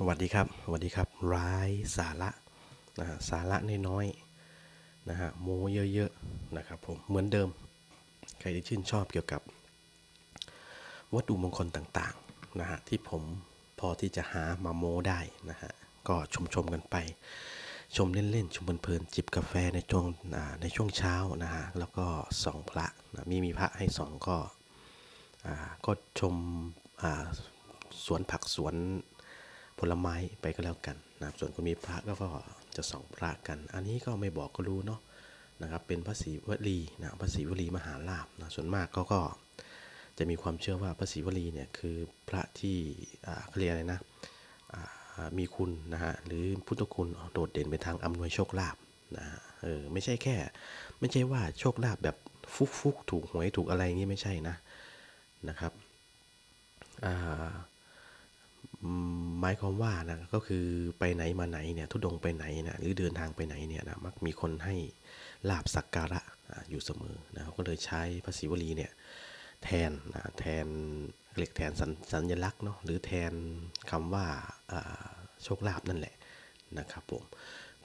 สวัสดีครับสวัสดีครับร้ายสาระนะฮะสาระน้อยๆนะฮะโมเยอะๆนะครับผมเหมือนเดิม ใครที่ชื่นชอบเกี่ยวกับ วัตถุมงคลต่างๆนะฮะที่ผมพอที่จะหามาโมได้นะฮะก็ชมชมๆกันไป ชมเล่นๆชมเพลินๆจิบกาแฟในช่วงในช่วงเช้านะฮะแล้วก็ส่องพระนะมีมีพระให้ส่องก็อ่าก็ชมอ่าสวนผักสวน ผลไม้ไปก็แล้วกันนะส่วนคนมีพระก็จะส่องพระกัน อันนี้ก็ไม่บอกก็รู้เนาะนะครับเป็นพระศรีวลีนะพระศรีวลีมหาลาภนะส่วนมากก็ก็จะมีความเชื่อว่าพระศรีวลีเนี่ยคือพระที่เขาเรียกอะไรนะมีคุณนะฮะหรือพุทธคุณโดดเด่นไปทางอำนวยโชคลาภนะเออไม่ใช่แค่ ไม่ใช่ว่าโชคลาภแบบฟุกฟุกๆถูกหวยถูกอะไรอย่างงี้ไม่ใช่นะนะครับอ่า หมายความว่านะก็คือไปไหนมาไหนเนี่ยทุดงไปไหนนะหรือเดินทางไปไหนเนี่ยนะมักมีคนให้ลาบสักการะอ่าอยู่เสมอนะก็เลยใช้พระศิวลีเนี่ยแทนนะแทนเรียกแทนสัญสญลักษณ์เนาะหรือแทนคำว่าอ่าโชคลาภนั่นแหละนะครับผม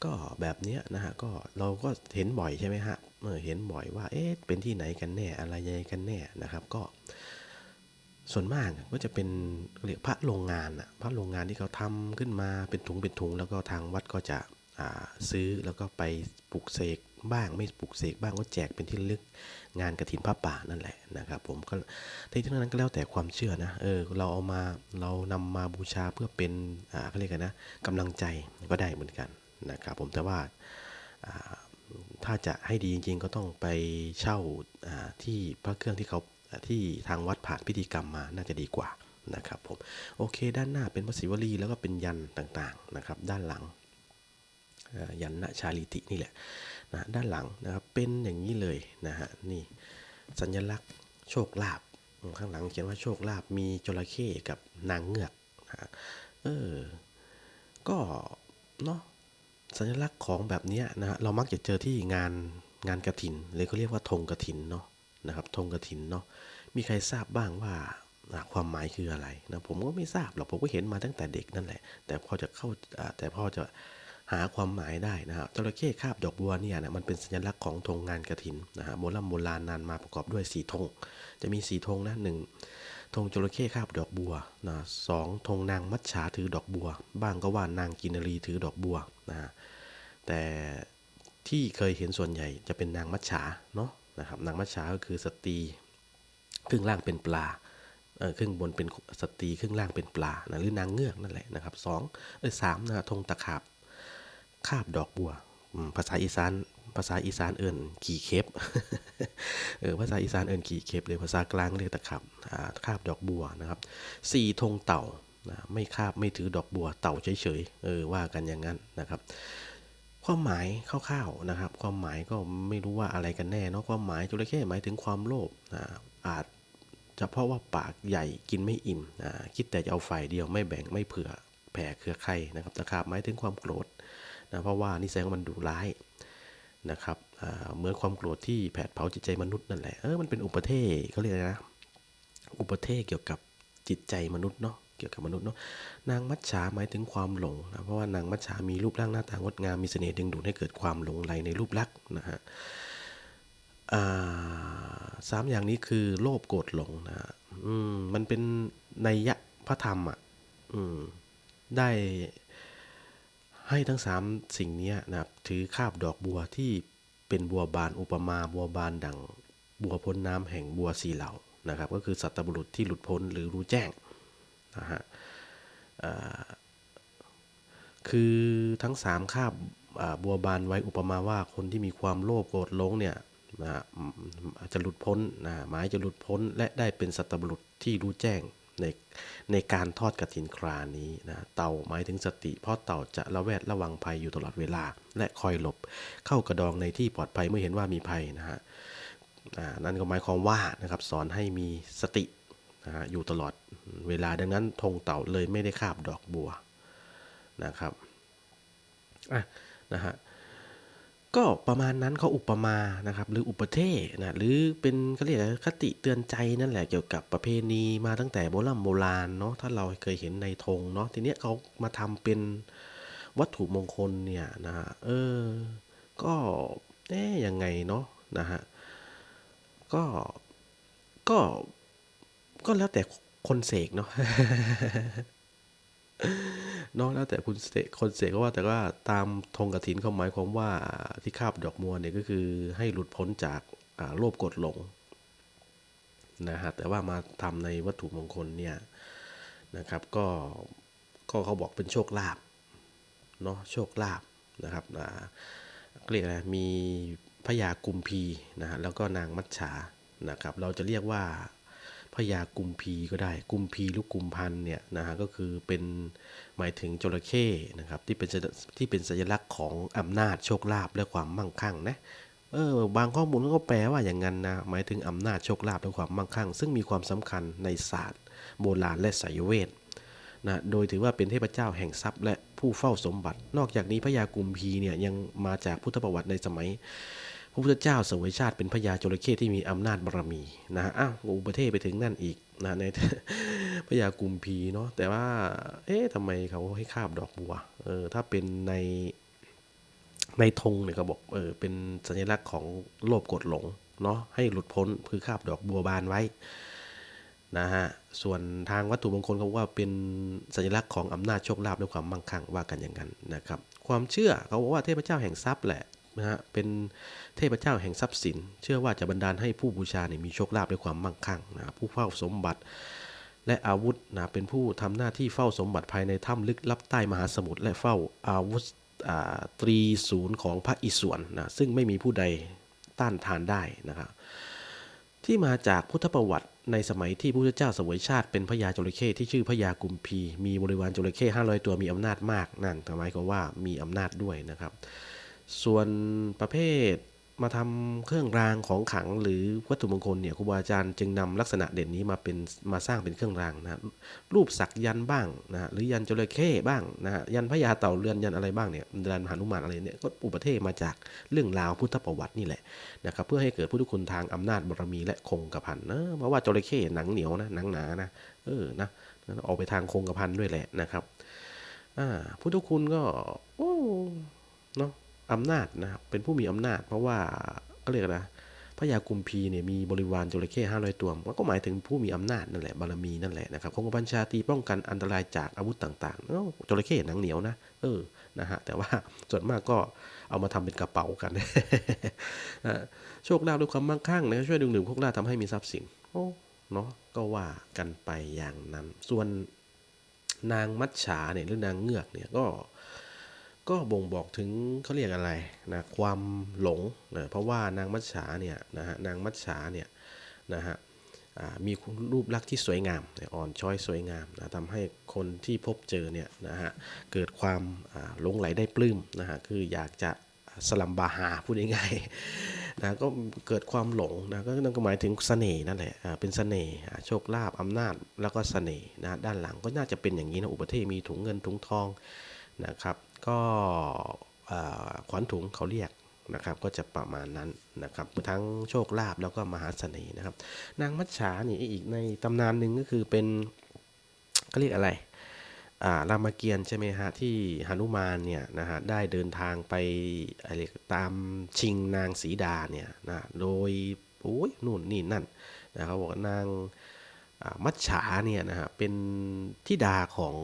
ก็แบบเนี้ยนะฮะก็เราก็เห็นบ่อยใช่ไหมฮะเออเห็นบ่อยว่าเอ๊ะเป็นที่ไหนกันแน่อะไรยังไงกันแน่นะครับ ก็ ส่วนมากก็จะเป็นเรียกพระโรงงานอะพระโรงงานที่เขาทำขึ้นมาเป็นถุงเป็นถุง แล้วก็ทางวัดก็จะซื้อแล้วก็ไปปลูกเสกบ้างไม่ปลูกเสกบ้างก็แจกเป็นที่ลึกงานกระถินผ้าป่านั่นแหละนะครับผมก็ที่ทั้งนั้นก็แล้วแต่ความเชื่อนะเออเราเอามาเรานำมาบูชาเพื่อเป็นอ่าเขาเรียกกันนะกำลังใจก็ได้เหมือนกันนะครับผมแต่ว่าถ้าจะให้ดีจริงๆ ก็ต้องไปเช่าอ่าที่พระเครื่องที่เขา ที่ทางวัดผ่านพิธีกรรมมาน่าจะดีกว่านะครับผมโอเค ด้านหน้าเป็นพระศิวลีแล้วก็เป็นยันต่างๆนะครับ ด้านหลังยันณชาลิตินี่แหละนะด้านหลังนะครับเป็นอย่างนี้เลยนะฮะนี่สัญลักษณ์โชคลาภข้างหลังเขียนว่าโชคลาภมีจระเข้กับนางเงือกนะฮะเออก็เนาะสัญลักษณ์ของแบบนี้นะฮะเรามักจะเจอที่งานงานกระถินหรือเขาเรียกว่าธงกระถินเนาะ นะครับธงกระถินเนาะมีใครทราบบ้างว่าความหมายคืออะไรนะผมก็ไม่ทราบหรอกผมก็เห็นมาตั้งแต่เด็กนั่นแหละ แต่พอจะเข้าแต่พอจะหาความหมายได้นะครับจระเข้คาบดอกบัวเนี่ยนะมันเป็นสัญลักษณ์ของธงงานกระถินนะฮะโบราณโบราณนานมาประกอบด้วยสีธงจะมีสีธงนะหนึ่งธงจระเข้คาบดอกบัวนะสองธงนางมัจฉาถือดอกบัว บ้างก็ว่านางกินรีถือดอกบัวนะฮะแต่ที่เคยเห็นส่วนใหญ่จะเป็นนางมัจฉาเนาะ นะครับนางมัจฉาก็คือสตรีครึ่งล่างเป็นปลาเออครึ่งบนเป็นสตรีครึ่งล่างเป็นปลานะหรือนางเงือกนั่นแหละนะครับสองเออสามนะธงตะขาบคาบดอกบัวภาษาอีสานภาษาอีสานเอิ่นขี่เคปเออภาษาอีสานเอิ่นขี่เคปเลยภาษากลางเรียกตะขับอ่าคาบดอกบัวนะครับสี่ธงเต่านะไม่คาบไม่ถือดอกบัวเต่าเฉยๆเออว่ากันอย่างนั้นนะครับ ความหมายคร่าวๆนะครับ ความหมายก็ไม่รู้ว่าอะไรกันแน่เนาะความหมายจระเข้หมายถึงความโลภนะอาจจะเพราะว่าปากใหญ่กินไม่อิ่มอ่าคิดแต่จะเอาฝ่ายเดียวไม่แบ่งไม่เผื่อแผ่เครือใครนะครับตะขาบหมายถึงความโกรธนะเพราะว่านิสัยของมันดุร้ายนะครับเหมือนความโกรธที่แผดเผาจิตใจมนุษย์นั่นแหละเออมันเป็นอุปเทศเขาเรียกอะไรนะอุปเทศเกี่ยวกับจิตใจมนุษย์เนาะ เกี่ยวกับมนุษย์เนาะนางมัจฉาหมายถึงความหลงนะเพราะว่านางมัจฉามีรูปร่างหน้าตางดงามมีเสน่ห์ดึงดูดให้เกิดความหลงไหลในรูปลักษณ์นะฮะสามอย่างนี้คือโลภโกรธหลงนะอืมมันเป็นนัยยะพระธรรมอะอืมได้ให้ทั้งสามสิ่งนี้นะครับถือคาบดอกบัวที่เป็นบัวบานอุปมาบัวบานดังบัวพ้นน้ำแห่งบัวสีเหล่านะครับ ก็คือสัตบุรุษที่หลุดพ้นหรือรู้แจ้ง นะฮะคือทั้งสามคาบอ่าบัวบานไว้อุปมาว่าคนที่มีความโลภโกรธหลงเนี่ยนะจะหลุดพ้นนะหมายจะหลุดพ้นและได้เป็นสัตบุรุษที่รู้แจ้งในในการทอดกฐินครานี้นะเต่าหมายถึงสติ เพราะเต่าจะระแวดระวังภัยอยู่ตลอดเวลา และคอยหลบ เข้ากระดองในที่ปลอดภัยเมื่อเห็นว่ามีภัยนะฮะนั่นก็หมายความว่านะครับสอนให้มีสติ นะฮะอยู่ตลอดเวลาดังนั้นธงเต่าเลยไม่ได้คาบดอกบัวนะครับอะนะฮะก็ประมาณนั้นเขาอุปมานะครับ หรืออุปเทศนะหรือเป็นเขาเรียกคติเตือนใจนั่นแหละเกี่ยวกับประเพณีมาตั้งแต่โบราณโบราณเนาะถ้าเราเคยเห็นในธงเนาะทีเนี้ยเขามาทำเป็นวัตถุมงคลเนี่ยนะฮะเออ ก็เอ๊ยยังไงเนาะนะฮะก็ก็ ก็แล้วแต่คนเสกเนาะเนาะแล้วแต่คุณเสกคนเสกก็ว่าแต่ว่าตามธงกฐินเขาหมายความว่าที่คาบดอกมัวเนี่ยก็คือให้หลุดพ้นจากโลภกดหลงนะฮะแต่ว่ามาทำในวัตถุมงคลเนี่ยนะครับก็ก็เขาบอกเป็นโชคลาภเนาะโชคลาภนะครับเรียกอะไรมีพญากุมพีนะฮะแล้วก็นางมัจฉานะครับ เราจะเรียกว่า พญากุมพีก็ได้ กุมพีหรือกุมพันเนี่ยนะฮะก็คือเป็นหมายถึงจระเข้นะครับที่เป็นที่เป็นสัญลักษณ์ของอำนาจโชคลาภและความมั่งคั่งนะเออบางข้อมูลก็แปลว่าอย่างนั้นนะหมายถึงอำนาจโชคลาภและความมั่งคั่ง ซึ่งมีความสำคัญในศาสตร์โบราณและไสยเวทนะโดยถือว่าเป็นเทพเจ้าแห่งทรัพย์และผู้เฝ้าสมบัติ นอกจากนี้พญากุมพีเนี่ยยังมาจากพุทธประวัติในสมัย พระพุทธเจ้าเสวยชาติเป็นพญาจระเข้ที่มีอำนาจบารมีนะอ้าวอุประเทศไปถึงนั่นอีกนะในพญากุมพีเนาะแต่ว่า เอ๊ะทำไมเขาให้คาบดอกบัวเออถ้าเป็นในในธงเนี่ยเขาบอกเออเป็นสัญลักษณ์ของโลภกดหลงเนาะให้หลุดพ้นคือคาบดอกบัวบานไว้นะฮะส่วนทางวัตถุมงคลเขาว่าเป็นสัญลักษณ์ของอำนาจโชคลาภและความมั่งคั่งว่ากันอย่างนั้นนะครับ ความเชื่อเขาบอกว่าเทพเจ้าแห่งทรัพย์แหละ นะฮะเป็นเทพเจ้าแห่งทรัพย์สิน เชื่อว่าจะบันดาลให้ผู้บูชาเนี่ยมีโชคลาภและความมั่งคั่งนะผู้เฝ้าสมบัติ และอาวุธนะเป็นผู้ทำหน้าที่เฝ้าสมบัติภายในถ้ำลึกลับใต้มหาสมุทรและเฝ้าอาวุธตรีศูนย์ของพระอิศวรนะซึ่งไม่มีผู้ใดต้านทานได้นะครับที่มาจากพุทธประวัติในสมัยที่พระพุทธเจ้าสวยชาติเป็นพญาจระเข้ที่ชื่อพญากุมพี มีบริวารจระเข้500 ตัวมีอำนาจมากนั่นหมายความว่ามีอำนาจด้วยนะครับ ส่วนประเภทมาทำเครื่องรางของขลังหรือวัตถุมงคลเนี่ยครูบาอาจารย์จึงนำลักษณะเด่นนี้มาเป็นมาสร้างเป็นเครื่องรางนะรูปสักยันบ้างนะหรือยันจระเข้บ้างนะยันพญาเต่าเรือนยันอะไรบ้างเนี่ยยันหนุมานอะไรเนี่ยก็อุปเทศมาจากเรื่องราวพุทธประวัตินี่แหละนะครับเพื่อให้เกิดพุทธคุณทางอำนาจบารมีและคงกระพันนะเพราะว่าจระเข้หนังเหนียวนะหนังหนานะเออนะออกไปทางคงกระพันด้วยแหละนะครับอ่าพุทธคุณก็โอ้เนาะ อำนาจนะครับเป็นผู้มีอำนาจ เพราะว่าก็เรียกอะพระยากุมพีเนี่ยมีบริวารจระเข้ห้าร้อยตัวมันก็หมายถึงผู้มีอำนาจนั่นแหละบารมีนั่นแหละนะครับคงกระพันชาตีป้องกันอันตรายจากอาวุธต่างๆเอ้าจระเข้หนังเหนียวนะเออนะฮะแต่ว่าส่วนมากก็เอามาทำเป็นกระเป๋ากันโชคลาภด้วยความมั่งคั่งนะช่วยดึงดูดโชคลาภทำให้มีทรัพย์สินโอ้เนาะก็ว่ากันไปอย่างนั้น ส่วนนางมัจฉาเนี่ยหรือนางเงือกเนี่ยก็ ก็บ่งบอกถึงเขาเรียกอะไรนะความหลงนะเพราะว่านางมัจฉาเนี่ยนะฮะนางมัจฉาเนี่ยนะฮะมีรูปลักษณ์ที่สวยงามอ่อนช้อยสวยงามนะทำให้คนที่พบเจอเนี่ยนะฮะเกิดความอ่าหลงไหลได้ปลื้มนะฮะคืออยากจะสลัมบาหาพูดง่ายๆนะก็เกิดความหลงนะก็นั่นก็หมายถึงเสน่ห์นั่นแหละเป็นเสน่ห์โชคลาภอำนาจแล้วก็เสน่ห์นะด้านหลังก็น่าจะเป็นอย่างนี้นะอุปเทศมีถุงเงินถุงทองนะครับ ก็ขวัญถุงเขาเรียกนะครับก็จะประมาณนั้นนะครับทั้งโชคลาภแล้วก็มหาเสน่ห์นะครับ นางมัจฉานี่อีกในตำนานหนึ่งก็คือเป็นเขาเรียกอะไรอ่ารามเกียรติ์ใช่ไหมฮะที่หนุมานเนี่ยนะฮะได้เดินทางไปอะไรตามชิงนางสีดาเนี่ยนะโดยโอ้ยนู่นนี่นั่นนะเขาบอกว่านางมัจฉาเนี่ยนะฮะเป็นทิดาของ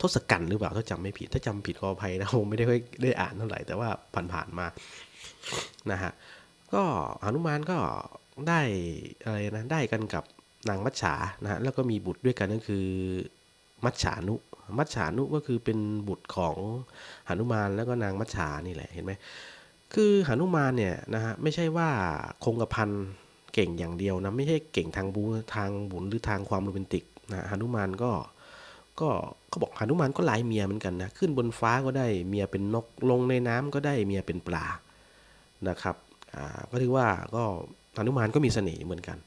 ทศกัณฐ์หรือเปล่าถ้าจำไม่ผิด ถ้าจำผิดขออภัยนะผมไม่ได้ค่อยได้อ่านเท่าไหร่แต่ว่าผ่านๆมานะฮะก็หนุมานก็ได้อะไรนะได้กันกับนางมัจฉานะฮะแล้วก็มีบุตรด้วยกันก็คือมัจฉานุมัจฉานุก็คือเป็นบุตรของหนุมานแล้วก็นางมัจฉานี่แหละเห็นไหมคือหนุมานเนี่ยนะฮะไม่ใช่ว่าคงกระพันเก่งอย่างเดียวนะไม่ใช่เก่งทางบูทางบุญหรือทางความโรแมนติกนะหนุมานก็ ก็เขาบอกหนุมานก็หลายเมียเหมือนกันนะ ขึ้นบนฟ้าก็ได้เมียเป็นนกลงในน้ำก็ได้เมียเป็นปลานะครับอ่าก็ถือว่าก็หนุมานก็มีเสน่ห์เหมือนกัน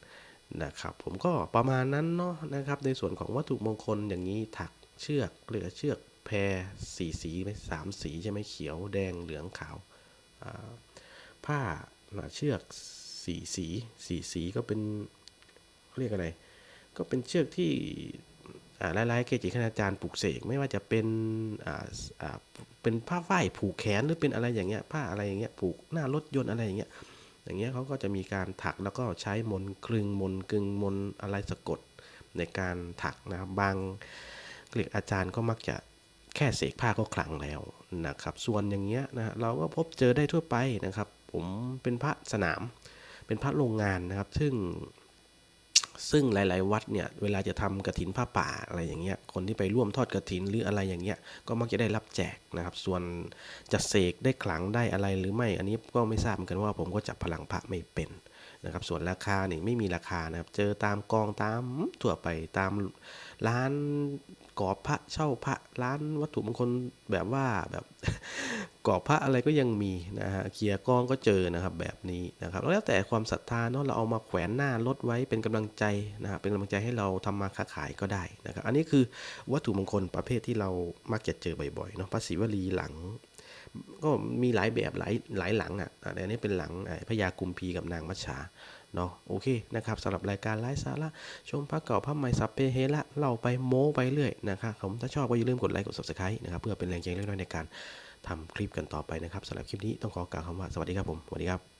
นะครับ ผมก็ประมาณนั้นเนาะนะครับ ในส่วนของวัตถุมงคลอย่างนี้ถักเชือกเหลือเชือกแพรสีสีไหมสามสีใช่ไหมเขียวแดงเหลืองขาวผ้านะเชือกสีสีสีสีก็เป็นเรียกอะไร ก็เป็นเชือกที่ หลายๆเกจิคณาจารย์ปลูกเสกไม่ว่าจะเป็นอ่าอ่าเป็นผ้าฝ้ายผูกแขนหรือเป็นอะไรอย่างเงี้ยผ้าอะไรอย่างเงี้ยผูกหน้ารถยนต์อะไรอย่างเงี้ยอย่างเงี้ยเขาก็จะมีการถักแล้วก็ใช้มนต์คลึงมนต์กึงมนต์อะไรสะกดในการถักนะครับบางเกลิกอาจารย์ก็มักจะแค่เสกผ้าก็ขลังแล้วนะครับ ส่วนอย่างเงี้ยนะฮะเราก็พบเจอได้ทั่วไปนะครับ ผมเป็นพระสนาม เป็นพระโรงงานนะครับ ซึ่ง ซึ่งหลาย ๆ วัดเนี่ยเวลาจะทำกระถินผ้าป่าอะไรอย่างเงี้ยคนที่ไปร่วมทอดกระถินหรืออะไรอย่างเงี้ยก็มักจะได้รับแจกนะครับ ส่วนจะเสกได้ขลังได้อะไรหรือไม่ อันนี้ก็ไม่ทราบเหมือนกันว่าผมก็จับพลังพระไม่เป็นนะครับ ส่วนราคานี่ไม่มีราคานะครับ เจอตามกองตามทั่วไปตามร้านกรอบพระเช่าพระร้านวัตถุมงคลแบบว่าแบบ กรอบพระอะไรก็ยังมีนะฮะเกียร์กองก็เจอนะครับแบบนี้นะครับแล้วแต่ความศรัทธาเนาะเราเอามาแขวนหน้ารถไว้เป็นกำลังใจนะฮะเป็นกำลังใจให้เราทำมาค้าขายก็ได้นะครับ อันนี้คือวัตถุมงคลประเภทที่เรามักจะเจอบ่อยๆเนาะพระศิวลีหลัง ก็มีหลายแบบหลายหลายหลังอะแต่อันนี้เป็นหลังพญากุมพีกับนางมัชชาเนาะโอเคนะครับสำหรับรายการไลฟ์สาระชมพระเก่าพระใหม่สับเพเฮละเล่าไปโม้ไปเรื่อยนะครับผมถ้าชอบก็อย่าลืมกดไลค์กด subscribe นะครับเพื่อเป็นแรงใจเล็กน้อยในการ ทำคลิปกันต่อไปนะครับสำหรับคลิปนี้ต้องขอกล่าวคำว่าสวัสดีครับผมสวัสดีครับ